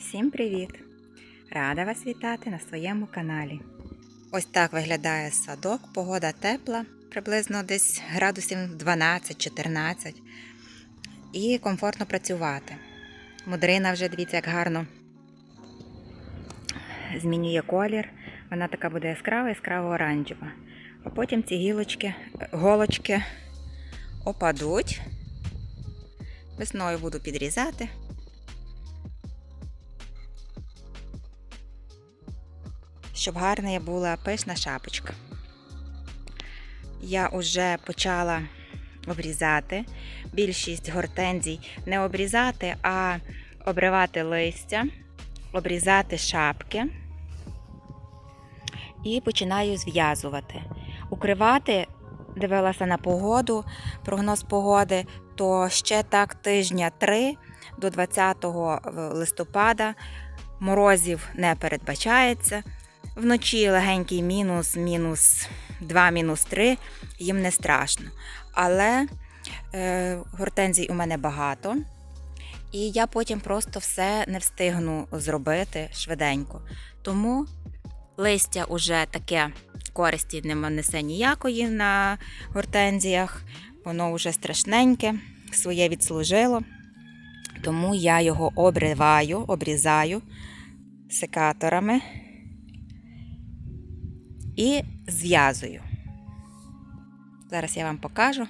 Всім привіт! Рада вас вітати на своєму каналі. Ось так виглядає садок, погода тепла, приблизно десь градусів 12-14. І комфортно працювати. Мудрина вже, дивіться, як гарно змінює колір. Вона така буде яскрава, яскраво оранжева. А потім ці гілочки, голочки опадуть. Весною буду підрізати. Щоб гарна була пишна шапочка. Я вже почала обрізати. Більшість гортензій не обрізати, а обривати листя, обрізати шапки і починаю зв'язувати. Укривати, дивилася на погоду, прогноз погоди, то ще так тижня 3 до 20 листопада морозів не передбачається. Вночі легенький мінус, мінус 2, мінус 3, їм не страшно. Але е, гортензій у мене багато, і я потім просто все не встигну зробити швиденько. Тому листя уже таке користі не несе ніякої на гортензіях, воно вже страшненьке, своє відслужило. Тому я його обриваю, обрізаю секаторами і зв'язую. Зараз я вам покажу,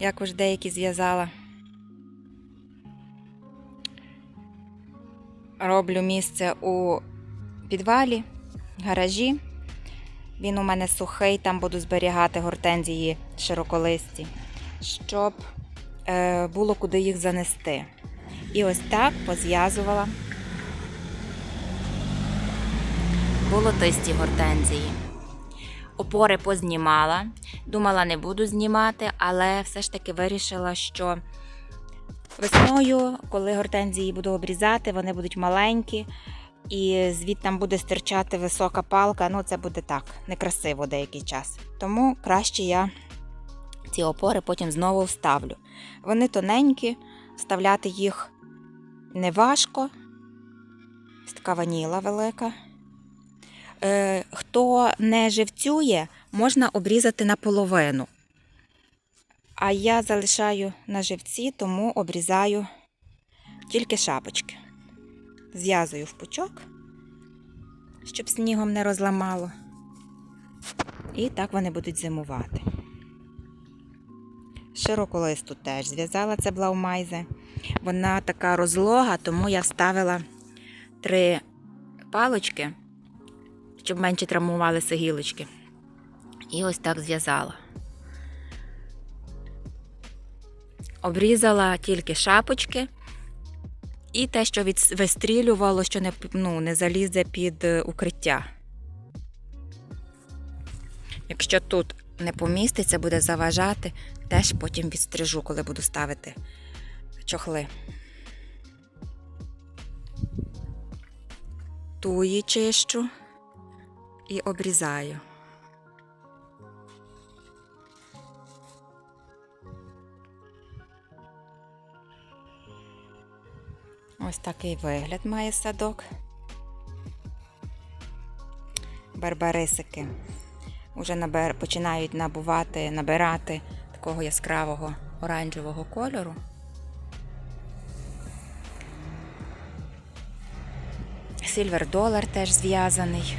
як уж деякі зв'язала. Роблю місце у підвалі, гаражі. Він у мене сухий, там буду зберігати гортензії широколисті, щоб е, було куди їх занести. І ось так позв'язувала болотисті гортензії. Опори познімала. Думала, не буду знімати, але все ж таки вирішила, що весною, коли гортензії буду обрізати, вони будуть маленькі, і звідти буде стирчати висока палка. Ну, це буде так, некрасиво деякий час. Тому краще я ці опори потім знову вставлю. Вони тоненькі, вставляти їх не важко. Така ваніла велика. Е, хто не живцює, можна обрізати наполовину. А я залишаю на живці, тому обрізаю тільки шапочки. Зв'язую в пучок, щоб снігом не розламало. І так вони будуть зимувати. Широколисту теж зв'язала це блаумайзе. Вона така розлога, тому я вставила три палочки щоб менше травмувалися гілочки. І ось так зв'язала. Обрізала тільки шапочки і те, що вистрілювало, що не, ну, не залізе під е, укриття. Якщо тут не поміститься, буде заважати, теж потім відстрижу, коли буду ставити чохли. Туї чищу і обрізаю. Ось такий вигляд має садок. Барбарисики вже набер... починають набувати, набирати такого яскравого оранжевого кольору. Сильвер долар теж зв'язаний.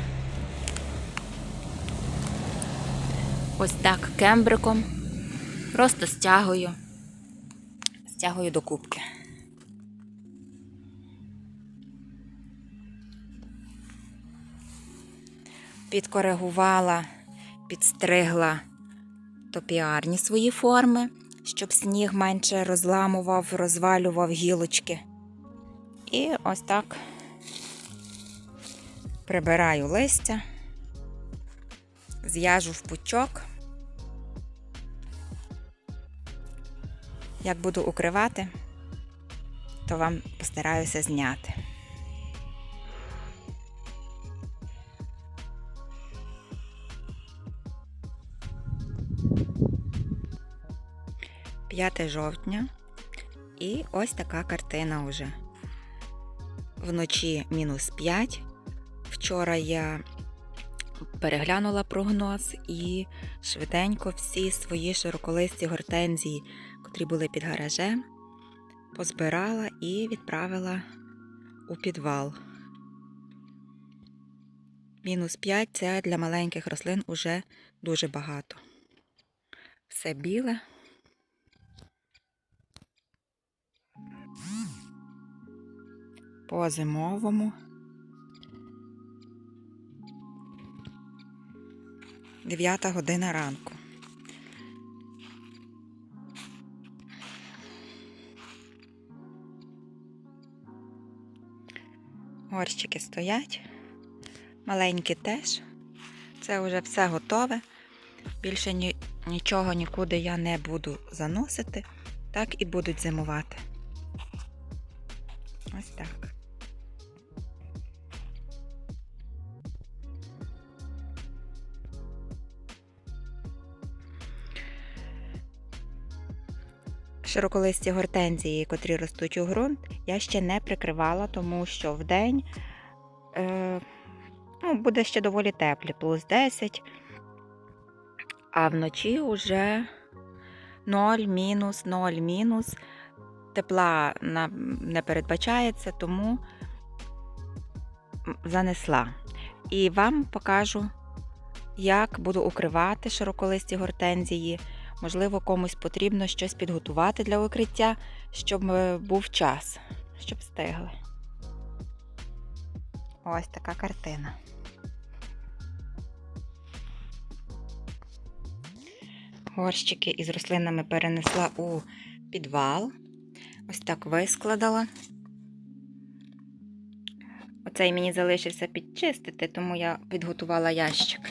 Ось так кембриком. Просто стягую, стягую до кубки. Підкоригувала, підстригла топіарні свої форми, щоб сніг менше розламував, розвалював гілочки. І ось так прибираю листя, зв'яжу в пучок. Як буду укривати, то вам постараюся зняти. П'яте жовтня. І ось така картина вже. вночі мінус 5. Вчора я переглянула прогноз і швиденько всі свої широколисті гортензії, котрі були під гаражем, позбирала і відправила у підвал. Мінус 5 це для маленьких рослин уже дуже багато. Все біле. По зимовому. Дев'ята година ранку. Горщики стоять. Маленькі теж. Це вже все готове. Більше ні, нічого нікуди я не буду заносити. Так і будуть зимувати. Ось так. Широколисті гортензії, котрі ростуть у ґрунт, я ще не прикривала, тому що в день е, ну, буде ще доволі теплі, плюс 10, а вночі вже 0, мінус, 0, мінус. Тепла не передбачається, тому занесла. І вам покажу, як буду укривати широколисті гортензії. Можливо, комусь потрібно щось підготувати для укриття, щоб е, був час, щоб встигли. Ось така картина. Горщики із рослинами перенесла у підвал. Ось так вискладала. Оцей мені залишився підчистити, тому я підготувала ящик.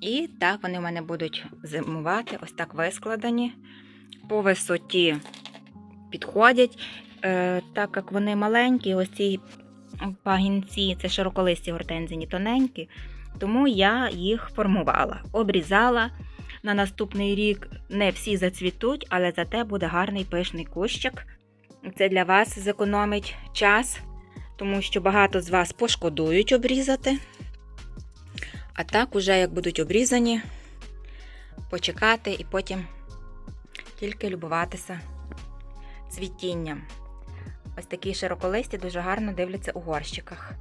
І так вони в мене будуть зимувати, ось так вискладені. По висоті підходять. Е, так як вони маленькі, ось ці пагінці, це широколисті гортензії, тоненькі, тому я їх формувала, обрізала. На наступний рік не всі зацвітуть, але зате буде гарний пишний кущик. Це для вас зекономить час, тому що багато з вас пошкодують обрізати. А так, уже як будуть обрізані, почекати і потім тільки любуватися цвітінням. Ось такі широколисті дуже гарно дивляться у горщиках.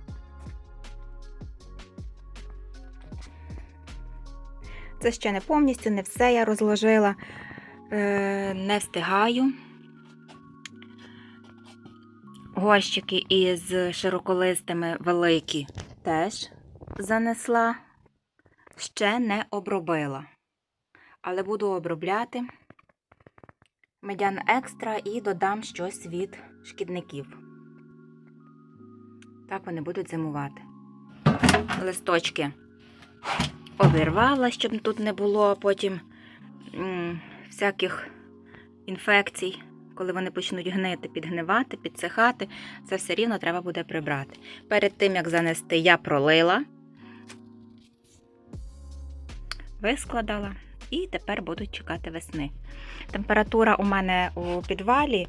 Це ще не повністю, не все я розложила, е, не встигаю. Горщики із широколистими великі теж занесла, ще не обробила. Але буду обробляти медян екстра і додам щось від шкідників. Так вони будуть зимувати. Листочки обірвала, щоб тут не було потім всяких інфекцій, коли вони почнуть гнити, підгнивати, підсихати, це все рівно треба буде прибрати. Перед тим, як занести, я пролила, вискладала і тепер будуть чекати весни. Температура у мене у підвалі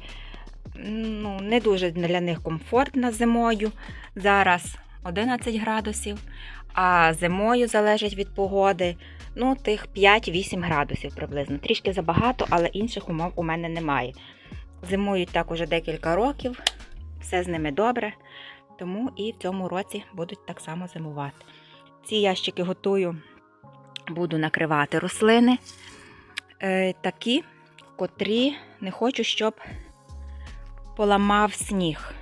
ну, не дуже для них комфортна зимою. Зараз 11 градусів, а зимою залежить від погоди. Ну, тих 5-8 градусів приблизно. Трішки забагато, але інших умов у мене немає. Зимують так уже декілька років, все з ними добре, тому і в цьому році будуть так само зимувати. Ці ящики готую, буду накривати рослини, е, такі, котрі не хочу, щоб поламав сніг.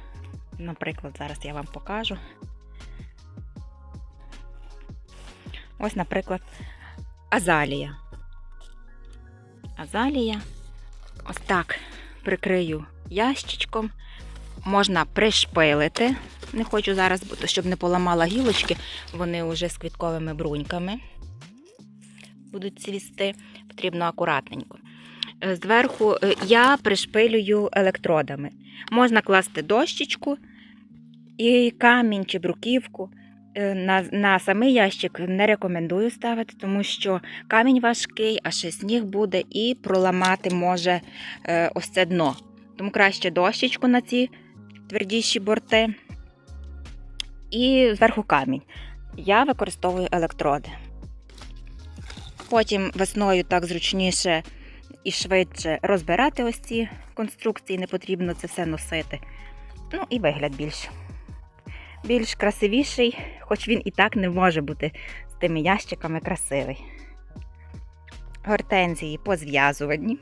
Наприклад, зараз я вам покажу. Ось, наприклад, азалія. Азалія. Ось так прикрию ящичком. Можна пришпилити. Не хочу зараз, щоб не поламала гілочки, вони вже з квітковими бруньками будуть цвісти. Потрібно акуратненько. Е, Зверху е, я пришпилюю електродами. Можна класти дощечку і камінь чи бруківку. Е, На, на самий ящик не рекомендую ставити, тому що камінь важкий, а ще сніг буде і проламати може ось це дно. Тому краще дощечку на ці твердіші борти. І зверху камінь. Я використовую електроди. Потім весною так зручніше і швидше розбирати ось ці конструкції, не потрібно це все носити. Ну і вигляд більш, більш красивіший, хоч він і так не може бути з тими ящиками красивий. Гортензії позв'язувані.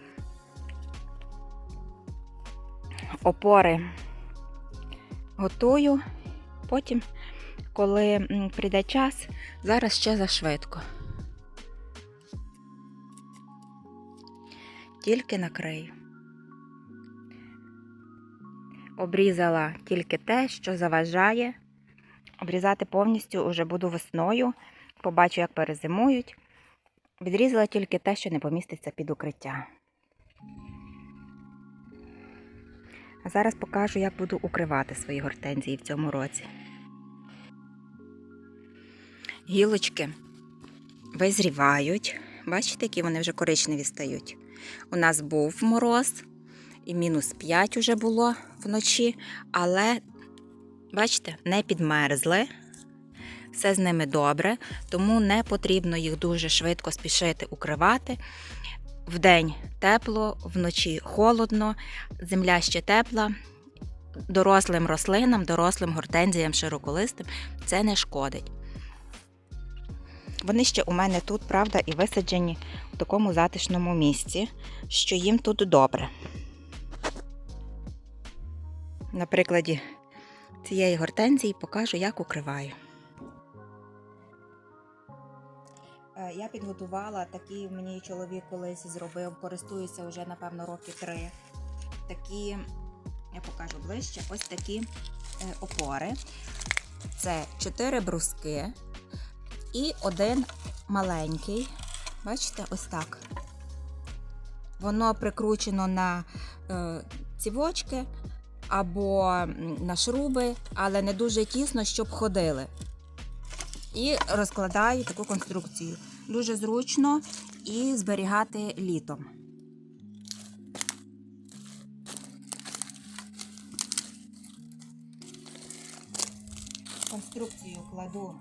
Опори готую. Потім, коли прийде час, зараз ще зашвидко. Тільки накрию. Обрізала тільки те, що заважає. Обрізати повністю вже буду весною. Побачу, як перезимують. Відрізала тільки те, що не поміститься під укриття. А зараз покажу, як буду укривати свої гортензії в цьому році. Гілочки визрівають. Бачите, які вони вже коричневі стають. У нас був мороз, і мінус 5 уже було вночі, але, бачите, не підмерзли. Все з ними добре, тому не потрібно їх дуже швидко спішити укривати. Вдень тепло, вночі холодно, земля ще тепла. Дорослим рослинам, дорослим гортензіям широколистим це не шкодить. Вони ще у мене тут, правда, і висаджені в такому затишному місці, що їм тут добре. На прикладі цієї гортензії покажу, як укриваю. Е, Я підготувала такі мені чоловік колись зробив, користуюся вже, напевно, роки три. Такі, я покажу ближче, ось такі е, опори. Це чотири бруски і один маленький. Бачите, ось так. Воно прикручено на е, цівочки або на шруби, але не дуже тісно, щоб ходили. І розкладаю таку конструкцію. Дуже зручно і зберігати літом. Конструкцію кладу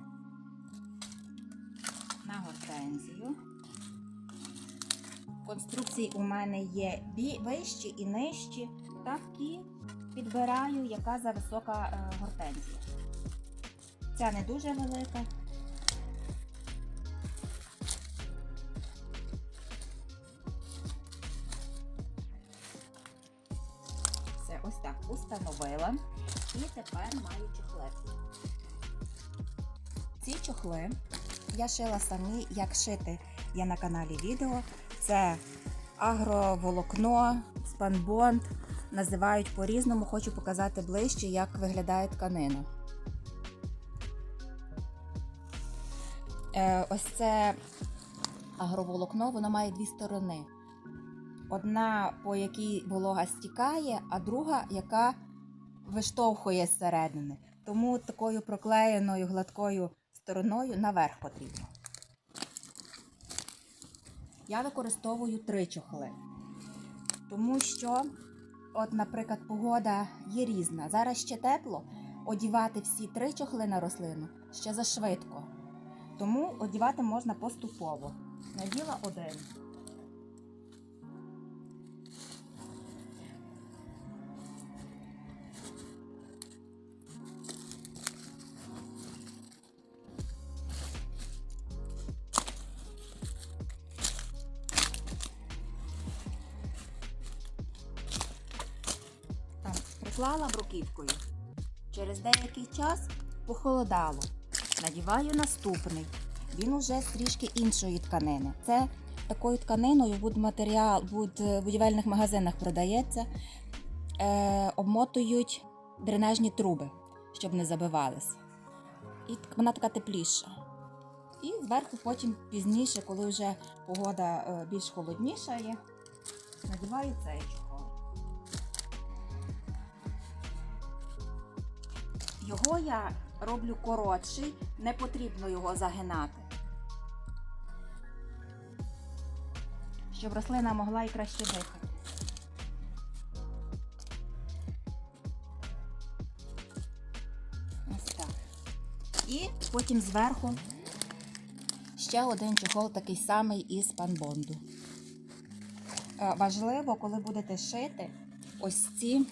гортензію. Конструкції у мене є вищі і нижчі, так і підбираю, яка за висока е, гортензія. Ця не дуже велика. Все, ось так установила. І тепер маю чохлети. Ці чохли я шила самі, як шити є на каналі відео. Це агроволокно, спанбонд. Називають по-різному. Хочу показати ближче, як виглядає тканина. Е, ось це агроволокно, воно має дві сторони. Одна, по якій волога стікає, а друга, яка виштовхує зсередини. Тому такою проклеєною гладкою стороною наверх потрібно. Я використовую три чохли. Тому що, от, наприклад, погода є різна. Зараз ще тепло, одівати всі три чохли на рослину ще зашвидко. Тому одівати можна поступово. Наділа один. Приклала бруківкою. Через деякий час похолодало. Надіваю наступний. Він уже трішки іншої тканини. Це такою тканиною будматеріал, буд, в будівельних магазинах продається. Е, обмотують дренажні труби, щоб не забивались. І вона така тепліша. І зверху потім пізніше, коли вже погода е, більш холодніша є, надіваю цей Його я роблю коротший, не потрібно його загинати. Щоб рослина могла і краще дихати. Ось так. І потім зверху ще один чохол такий самий із панбонду. Е, важливо, коли будете шити ось ці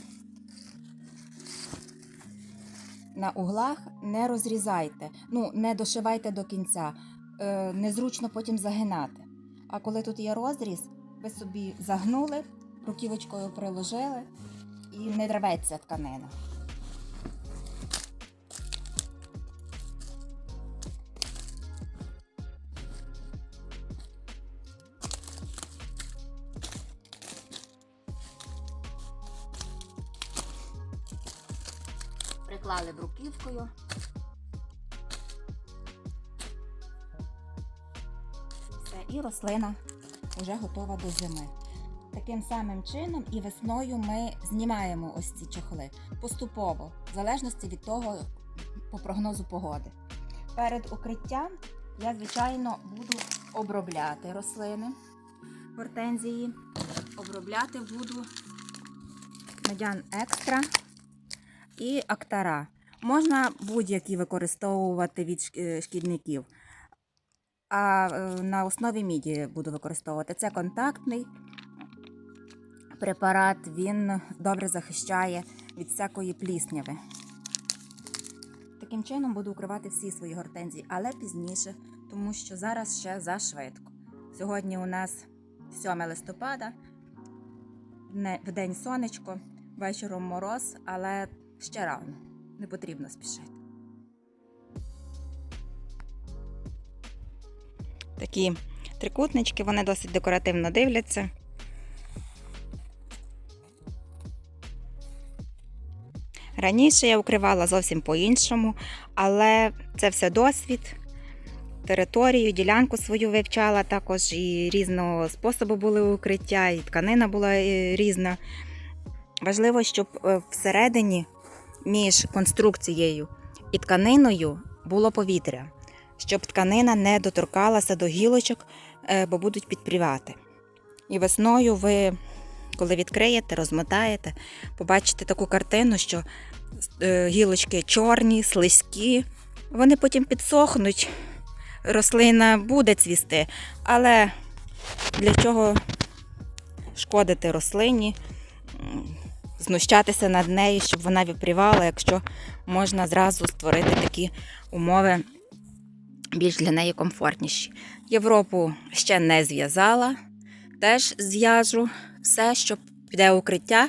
на углах не розрізайте, ну, не дошивайте до кінця. Е, Незручно потім загинати. А коли тут є розріз, ви собі загнули, руківочкою приложили і не рветься тканина. Бруківкою. Все, і рослина вже готова до зими. Таким самим чином і весною ми знімаємо ось ці чохли поступово, в залежності від того, по прогнозу погоди. Перед укриттям я, звичайно, буду обробляти рослини гортензії. Обробляти буду медян екстра і актара. Можна будь-які використовувати від е, шкідників. А е, на основі міді буду використовувати. Це контактний препарат, він добре захищає від всякої плісняви. Таким чином буду укривати всі свої гортензії, але пізніше, тому що зараз ще зашвидко. Сьогодні у нас 7 листопада, в день сонечко, вечором мороз, але ще рано. Не потрібно спішити. Такі трикутнички, вони досить декоративно дивляться. Раніше я укривала зовсім по-іншому, але це все досвід. Територію, ділянку свою вивчала також і різного способу були укриття, і тканина була е, різна. Важливо, щоб е, всередині між конструкцією і тканиною було повітря, щоб тканина не доторкалася до гілочок, е, бо будуть підпрівати. І весною ви, коли відкриєте, розмотаєте, побачите таку картину, що е, гілочки чорні, слизькі, вони потім підсохнуть, рослина буде цвісти, але для чого шкодити рослині, знущатися над нею, щоб вона випрівала, якщо можна зразу створити такі умови більш для неї комфортніші. Європу ще не зв'язала, теж зв'яжу все, що піде укриття,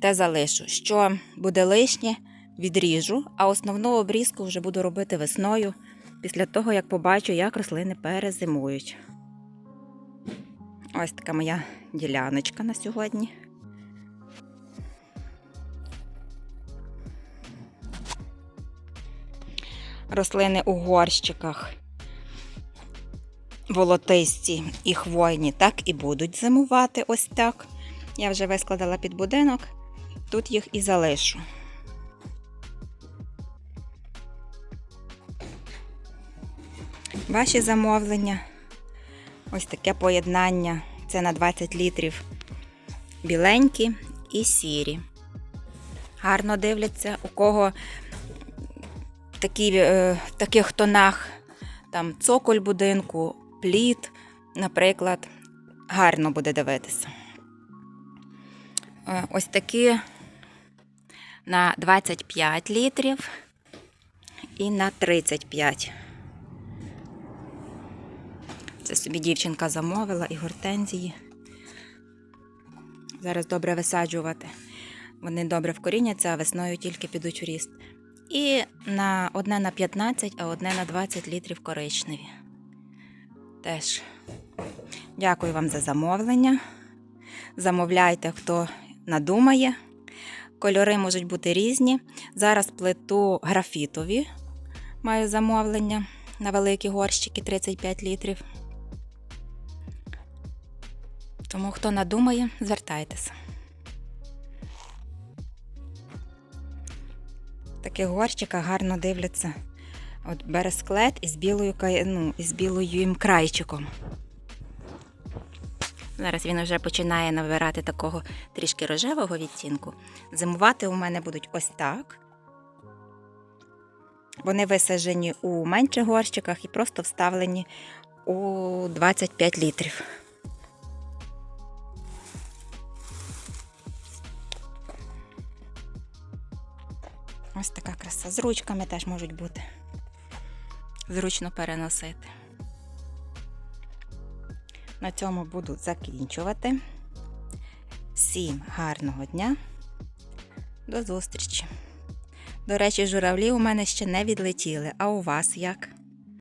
те залишу. Що буде лишнє, відріжу, а основну обрізку вже буду робити весною, після того, як побачу, як рослини перезимують. Ось така моя діляночка на сьогодні. Рослини у горщиках волотисті і хвойні так і будуть зимувати ось так. Я вже вискладала під будинок, тут їх і залишу. Ваші замовлення. Ось таке поєднання. Це на 20 літрів біленькі і сірі. Гарно дивляться, у кого такі, е, в таких тонах там цоколь будинку, плід, наприклад, гарно буде дивитися. Е, Ось такі на 25 літрів і на 35. Це собі дівчинка замовила і гортензії. Зараз добре висаджувати. Вони добре вкоріняться, а весною тільки підуть в ріст. І на одне на 15, а одне на 20 літрів коричневі. Теж дякую вам за замовлення. Замовляйте, хто надумає. Кольори можуть бути різні. Зараз плиту графітові. Маю замовлення на великі горщики 35 літрів. Тому хто надумає, звертайтеся. В таких горщиках гарно дивляться. От бересклет із білою, ну, із білою крайчиком. Зараз він вже починає набирати такого трішки рожевого відтінку. Зимувати у мене будуть ось так. Вони висаджені у менших горщиках і просто вставлені у 25 літрів. Ось така краса. З ручками теж можуть бути. Зручно переносити. На цьому буду закінчувати. Всім гарного дня. До зустрічі. До речі, журавлі у мене ще не відлетіли. А у вас як?